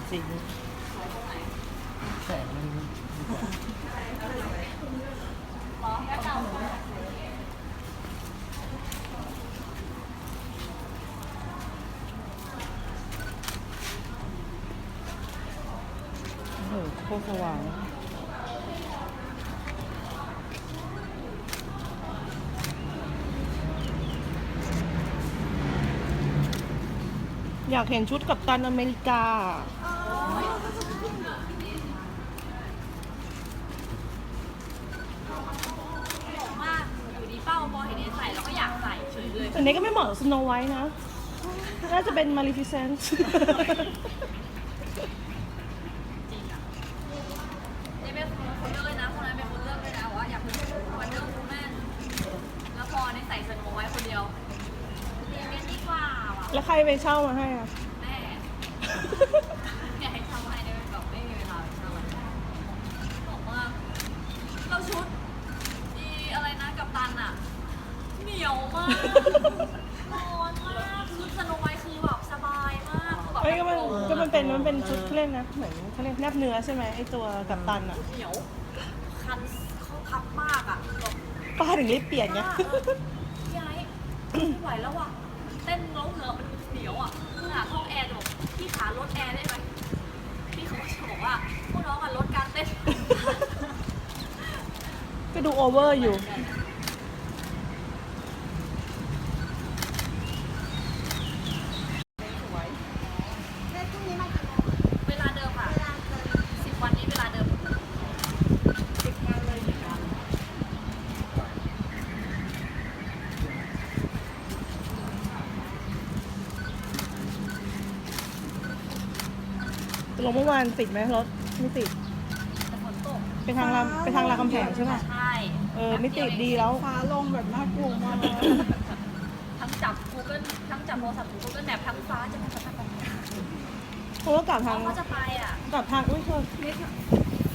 ามสี่นิ้วแสงมันโอ้โหโคตรสว่างอยากเห็นชุดกับตันอเมริกา มากอยู่ดีเป้าพอเห็นเอใส่แล้วก็อยากใส่เฉยเลย แต่เนี้ก็ไม่เหมาะกับสโนไวท์นะ น่าจะเป็นมาริฟิเซนต์จริงอะนี่เป็นคนเลือกเลยนะคนนั้นเป็นคนเลือกเลยนะว่าอยากเป็นวันเดอร์วูแมนแล้วพอในใส่สโนไว้คนเดียวเรียนเป็นดีกว่าว่ะแล้วใครไปเช่ามาให้อะ แม่อยากให้ทำให้เนี่ยแบบไม่มีเวลาไปทำอะไรบอกว่าเราชุดอีอะไรนะกับตันอะ เหนียวมากร้อนมากชุดสโนไว้คือแบบสบายมากคือแบบ เอ้ยก็มันก็มันเป็นมัน เป็นชุดเขาเล่นนะ เหมือนเขาเล่นแนบเนื้อใช่ไหมไอตัวกับตันอะเหนียวคันเขาคับมากอะแบบป้าถึงรีบเปลี่ยนไงว่าเออพี่ไอ้ไม่ไหวแล้วว่ะเต้นแล้วเหงื่อมันเหนียวอะเพื่อหาห้องแอร์จะบอกพี่ขาลดแอร์ได้ไหมพี่เขาก็จะบอกว่าพวกน้องอะลดการเต้น ก็ดูโอเวอร์อยู่เวลาเดิมอะสิบวันนี้เวลาเดิมสิบงานเลยสิบงาน ล งเมื่อวานติดไหมรถไม่ติดแต่ฝนตกไปทางรามไปทางรามคำแหงใช่ป่ะใช่เออไม่ติดดีแล้วฟ้าลงแบบน่ากลัวมากทั้งจับ Google ทั้งจับโทรศัพท์ Google Map ทั้งฟ้าจะมาจะมาเพราะว่ากลับทางเขาจะไปอะกลับทางอุ้ยเธอ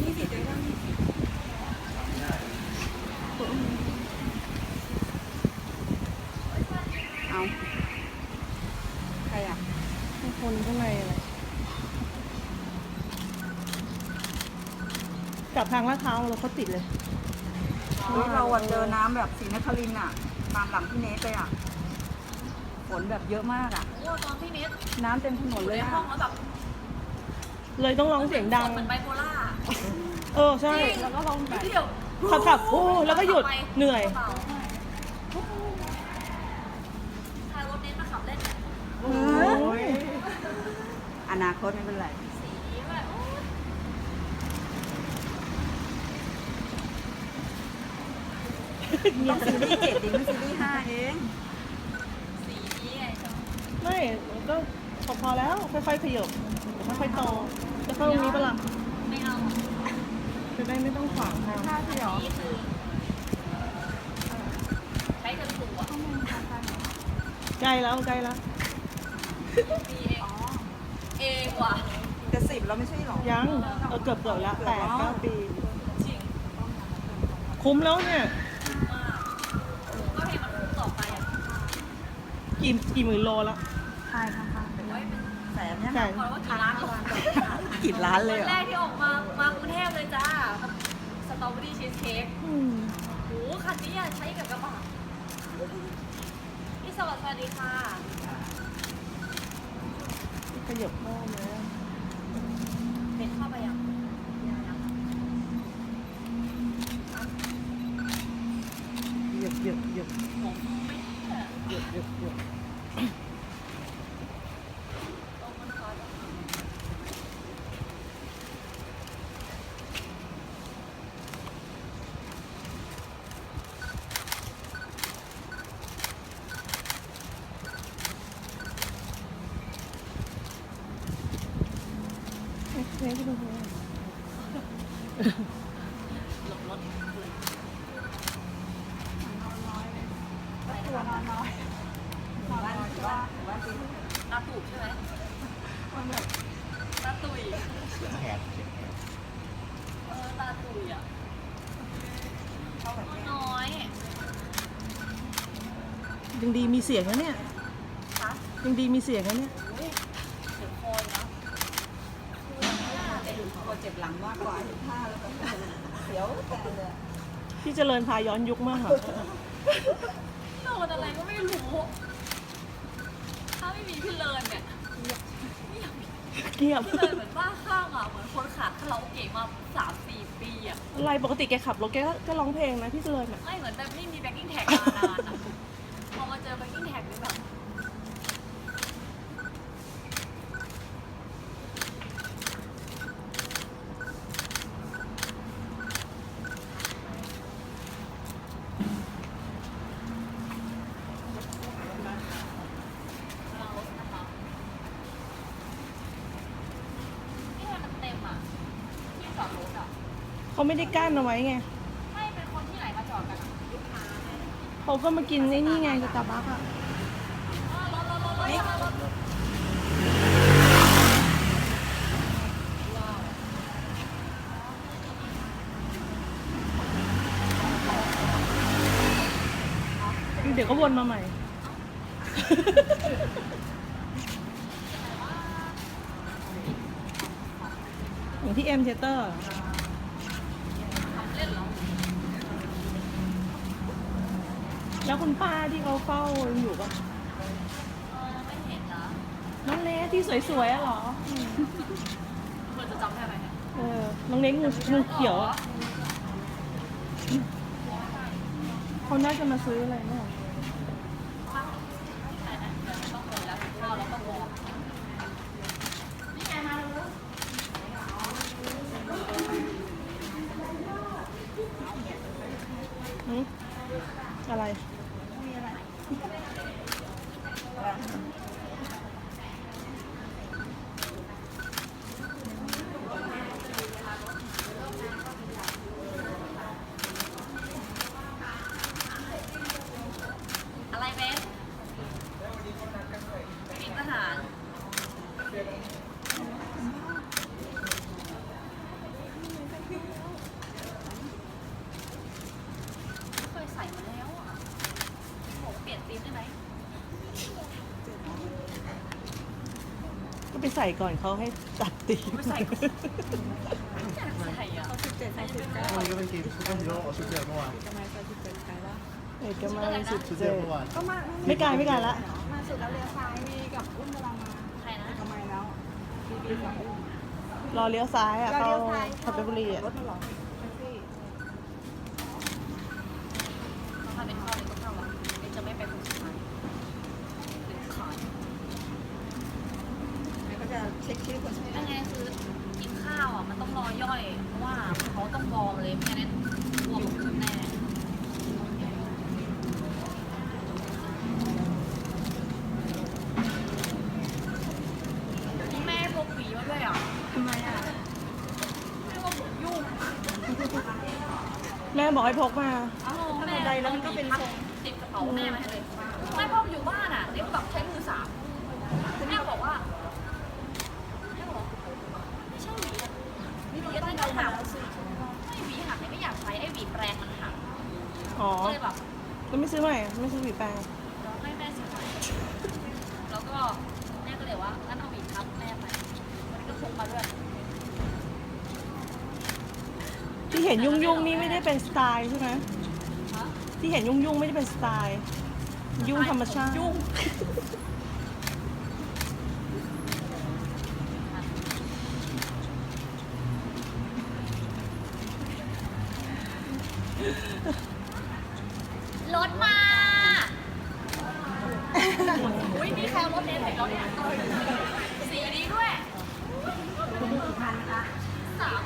นี่สิเดี๋ยวต้อง เอาใครอะ คนข้างในอะไรกลับ ทางลาดพร้าวเราเขาติดเลยเฮ้ยเราอะเจอน้ำแบบสีนครินทร์อะ ตามหลังพี่เนสไปอะ ฝนแบบเยอะมากอะ โอ้ตอนพี่เนทน้ำเต็มถนนอยู่เลในยห้ออะงแล้วแบบเลยต้องร้องเสียงดัง เหมือนไบโพล่าเออใช่จริงแล้วก็ลงไปเดี๋ยวขับขับโอ้แล้วก็หยุดเหนื่อยพารถเน้นมาขับเล่น โอ้ย อนาคตไม่เป็นไร สีแบบโอ้ย ต้องซีรีส์เจ็ดดิไม่ซีรีส์ห้าเองสีนี้ไงชอบไม่ก็พอพอแล้ว ค่อยๆขยับค่อยๆโตจะเข้าตรงนี้ปะล่ะไม่เอาจะได้ไม่ต้องขวางทางห้าที่หรอนี่คือใช้กันถูกอะใกล้แล้วใกล้แล้วมีเองเองว่ะจะสิบแล้วไม่ใช่หรอยังเออเกือบเกือบแล้วแปดเก้าปีจริงคุ้มแล้วเนี่ย กี่กี่หมื่นโลแล้ว ใช่ค่ะค่ะโอ้ยเป็นแสนเนี่ยใช่ขอว่ากี่ล้านก่อนกี่ล้านเลยเหรวัอแรกที่ออกมามากรุงเทพเลยจ้าสตรอเบอรี่ชีสเค้กอืมโหคันนี้อะใช้กับกระบะพี่สวัสดีค่ะขยับหม้อมาเป็นเข้าไปยังยังยังเหยียบเหยียบเหยียบผมไม่เชื่อเหยียบเหยียบเหยียบ ตรงมันคอย เอ๊ะเนี่ยที่ดูเนี่ยหลบรถนอนน้อยนอนน้อยว่าว่าจริงตาตูบใช่ไหมมันแบบตาตุยแหบเออตาตุยอะน้อยยังดีมีเสียงนะเนี่ยยังดีมีเสียงนะเนี่ย อุ้ยเสียงคอยนะ กลัวเจ็บหลังมากกว่าเห็นท่าแล้วก็เสียวแทนเลยพี่เจริญพาย้อนยุคมากค่ะโดนอะไรก็ไม่รู้ ถ้าไม่มีพี่เลินเนี่ยเกียบพี่เลินเหมือนบ้าข้างอะ เหมือนคนขาดคาราโอเกะมาสามสี่ปีอะ อะไรปกติแกขับรถแกก็ก็ร้องเพลงนะพี่เจริญอะไม่เหมือนแบบไม่มีแบ็กกิ้งแท็กมานานอะพอมาเจอแบ็กกิ้งแท็กนี่แบบ เรารถนะคะนี่มันเต็มอะ ที่จอดรถอะ เขาไม่ได้กั้นเอาไว้ไง ไม่เป็นคนที่ไหนมาจอดกันอะลูกค้าไหมเขาก็มากินไอ้นี่ไงสตาร์บัคอะอ๋อรถรถรถรถรถรถเดี๋ยวก็วนมาใหม่อย่างที่เอ็มเทเตอร์ทำเล่นเหรอ แล้วคุณป้าที่เขาเฝ้ายังอยู่ปะเออไม่เห็นนะน้องเล็กที่สวยๆอะเหรอควรจะจำได้ไหมเนี่ยเออ น้องเล็กงูงูเขียวอะเขาน่าจะมาซื้ออะไรเนี่ยใช่นะเดี๋ยวต้องเดินแล้วกินข้าวแล้วก็วอร์มนี่ไงมาแล้วหืมอะไรอะไรเบสมีทหารเคยใส่มาแล้วอะผมเปลี่ยนธีมได้ไหม ก็ไป ใส่ก่อนเขาให้ตัดตีไม่ใส่ก่อนอยาใส่เขาสิบเจ็ดใส่สิบเก้าวันก็เป็นเกมซุปเปอร์ฮีโร่ชุดเดิมเมื่อวานกำไมใส่สิบเจ็ดใครวะเอกมัยสิบชุดเจ็เดิดเมื่อวานก็มาไม่ไกลไม่ไกลละมาสุดแล้วเลี้ยวซ้ายมีกับอุ้มกำลังมาใครนะกำไมแล้วบีบีกับอุ้มรอเลี้ยวซ้ายอะเราเข้าเลี้ยวซ้ายทับเปบุรีอะรถมาหรอแท็กซี่ ถ้าเป็นข้าวเป็นก็เข้าอะเป็นจะไม่ไปคนสุดท้ายเป็นขาย แล้วก็จะเช็คชื่อคนใช้ ยังไงคือกินข้าวอะมันต้องรอย่อย เพราะว่าเขาต้องวอร์มเลยไม่งั้นบวมขึ้นแน่แม่พกหวีมาด้วยอะ ทำไมอะ แม่ว่าผมยุ่ง แม่บอกให้พกมา เอาแม่แล้วมันก็เป็นติดกระเป๋าแม่มาให้เลยไม่พ่ออยู่บ้านอะเด็กแบบใช้มือสามแม่บอกว่าแม่บอกว่าไม่ใช่หวีอะหวีอะไรก็หักไม่หวีหักเนี่ยไม่อยากใช้ไอ้หวีแปรงมันหักอ๋อก็เลยแบบแล้วไม่ซื้อใหม่ไม่ซื้อหวีแปรงเราให้แม่ซื้อไปแล้วก็แม่ก็เลยว่างั้นเอาหวีทับแม่ไปมันก็พกมาด้วย ที่เห็นยุ่งยุ่งๆนี่ไม่ได้เป็นสไตล์ใช่ไหมที่เห็นยุ่งยุ่งๆไม่ได้เป็นสไตล์ ยุ่งธรรมชาติยุ่งรถมา อุ้ยมีใครเอารถเน้นไปแล้วเนี่ยสีดีด้วย กี่พันคะ สาม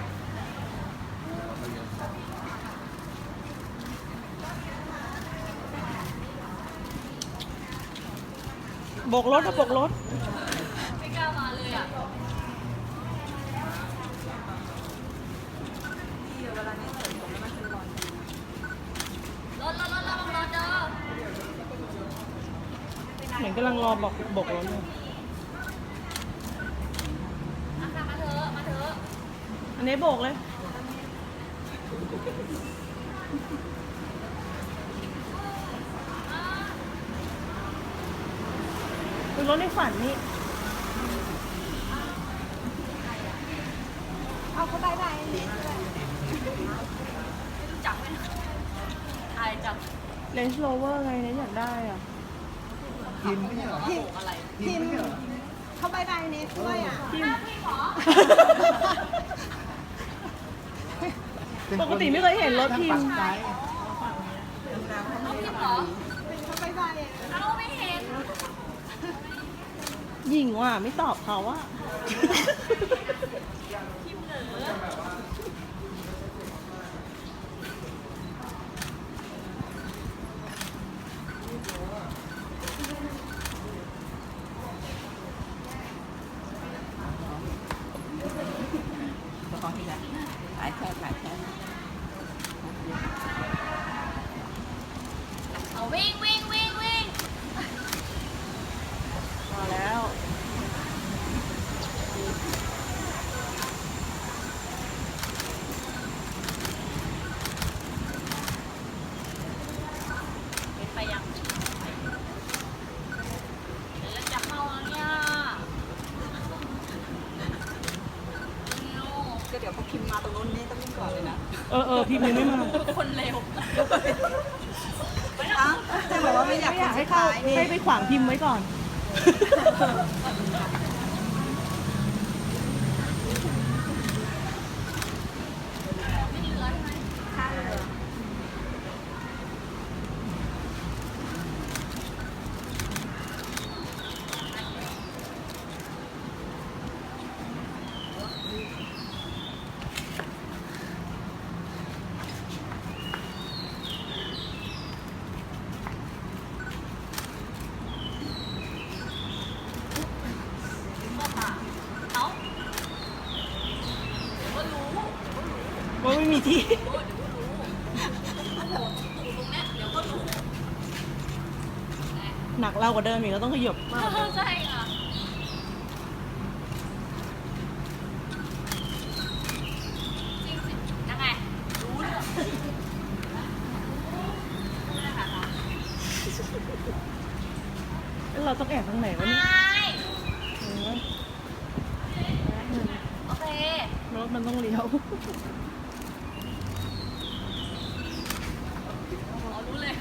โบกรถอะโบกรถ ไม่กล้ามาเลยอะที่เวลานี้เสริมผมแล้วมันเป็นรอยรถรถรถรถรถเด้อเหมือนกำลังรอบอกโบกรถเลยมาค่ะมาเถอะมาเถอะ อันนี้โบกเลย เป็นรถในฝันนี่อเอาเข้าไปได้เนสด้วยไม่รู้จักไหมอายจังเลนส์โรเวอร์ไงเนี่ยอยากได้อะพิมพ์ไม่ใช่เหรอโอ้อะไรพิมพ์ไม่ใช่เหรอเข้าไปได้เนสด้วยอะพิมหน้าพ์พี่หมอปกติไม่เคยเห็นรถพิมพ์ ไกด์ น้องพี่หมอ เข้าไปได้อะ เอ้าไม่เห็น หญิงว่ะไม่ตอบเขาอะ พิมพ์เหนือ หลายแค่หลายแค่ เอาวิ่งวิ่งวิ่งวิ่ง มาแล้ว เป็นไปยังแล้วจะเข้าแล้วเนี่ยเร็ว ก็เดี๋ยวพอพิมพ์มาตรงนู้นนี่ต้องวิ่งก่อนเลยนะ เออเออพิมพ์ยังไม่มาคนเร็วอ้าวแต่บอกว่าไม่อยากไม่อยากให้ให้เข้าท้ายนี่ให้ไปขวางพิมพ์ไว้ก่อน ไม่เหลือใช่ไหม ท่าเรือ เอ้าเดี๋ยวก็รู้ ทีหนักเรากว่าเดิมอีกเราต้องขยบมาก ใช่ค่ะจริงสิยังไง รู้เรื่องรู้เลยค่ะ แล้วเราต้องแอบตรงไหนวะเนี่ย ใช่ เออ โอเค รถมันต้องเลี้ยว อ๋อรู้เลย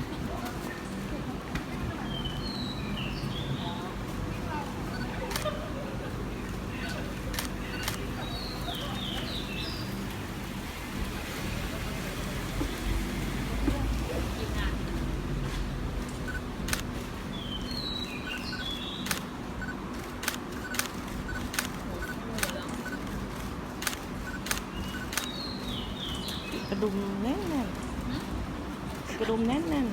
กระดุมแน่นแน่นๆกระดุ มแน่นแน่น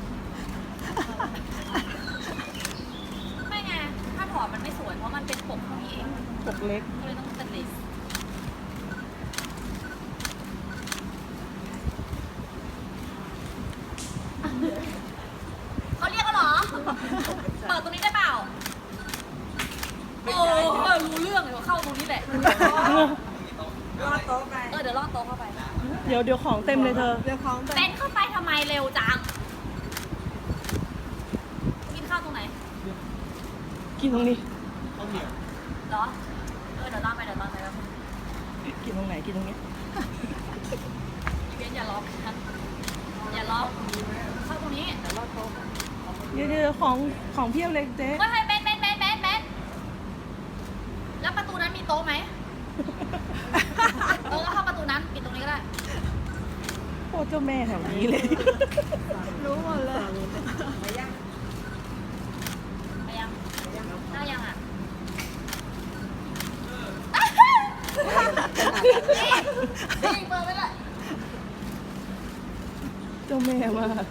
ไม่ไง ถ้าถอดมันไม่สวย เพราะมันเป็นปกเท่านี้เอง ๆปกเล็ก ก็เลยต้องสเตนเลสเขาเรียกกันเหรอ เปิดตรงนี้ได้เปล่า โอ้เออรู้เรื่องเลยว่าเข้าตรงนี้แหละ รอดโต๊ะไป เออเดี๋ยวลอดโต๊ะเข้าไป เดี๋ยวเดี๋ยวของเต็มเลยเธอ เดี๋ยวของเต้นเข้าไปทำไมเร็วจัง กินข้าวตรงไหน กินตรงนี้ข้าวเหนียวเหรอ เออเดี๋ยวลากไปเดี๋ยวลากไปแล้วกินตรงไหนกินตรงนี้เบียนอย่าล็อกนะอย่าล็อกเข้าตรงนี้เดี๋ยวลอดโต๊ะเดี๋ยวเดี๋ยวของของเพียบเลยเจ๊เฮ้ยเฮ้ยเบนเบนเบนเบนเบนแล้วประตูนั้นมีโต๊ะไหมเออก็เข้าประตูนั้นปิดตรงนี้ก็ได้โคตรเจ้าแม่แถวนี้เลย รู้หมดเลยไปยัง ไปยังได้ยังอะนี่เปิดไปละ เจ้าแม่มาก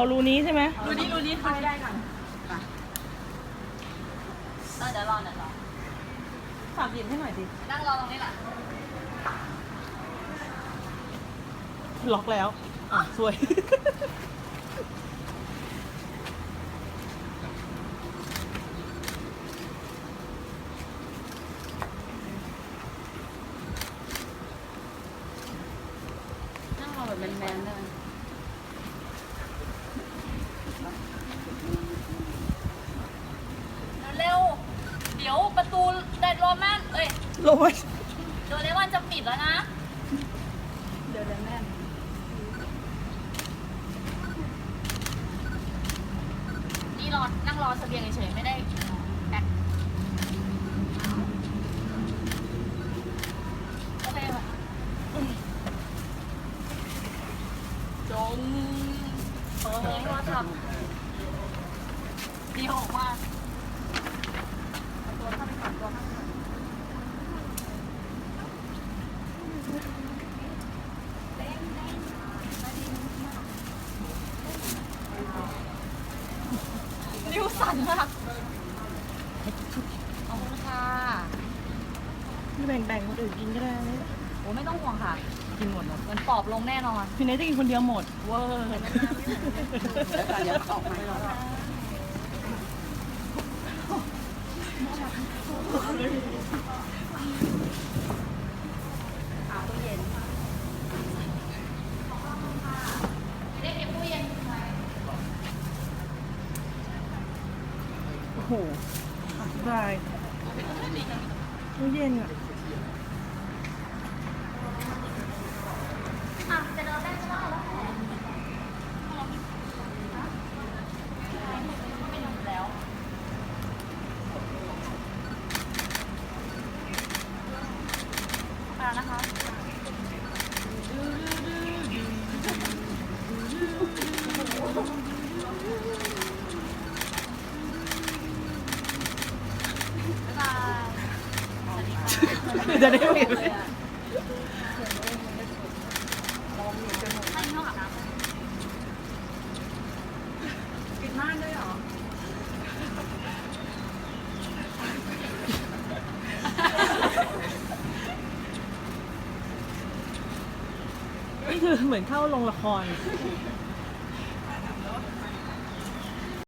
เอารูนี้ใช่ไหมรูนี้รูนี้ทำใได้ก่อนเอเดี๋ยวรอเดี๋ยวรอฝากหยิบให้หน่อยสินั่งรอตรงนี้แหละล็อกแล้วอะสวย เดี๋ยวประตูเดดโรมันเอ้ยโรยโดเรมอนจะปิดแล้วนะ เดินแน่นนี่รอนั่งรอเสบียงเฉยๆไม่ได้แพ็คโอเคค่ะจงเออโทรศัพท์ดีออกมาก ตัวเข้าไปก่อนตัวเข้าไปก่อน นิ้วสั่นมากขอบคุณค่ะ นี่แบ่งแบ่งคนอื่นกินก็ได้นะ โอ้ไม่ต้องห่วงค่ะ กินหมดหรอ มันปอบ ลงแน่นอนพี่เนทจะกินคนเดียวหมดเวอร์แล้วกันเดี๋ยวออกมาด้วอาตู้เย็นได้เก็บตู้เย็นไว้โอ้โหได้ตู้เย็นอะอะจะเดินได้ก็ได้แล้วไม่ทำแล้วมาแล้วนะคะบ๊ายบายสวัสดีค่ะ จะได้ไม่เห็นมากเลยหรอนี่คือเหมือนเข้าโรงละคร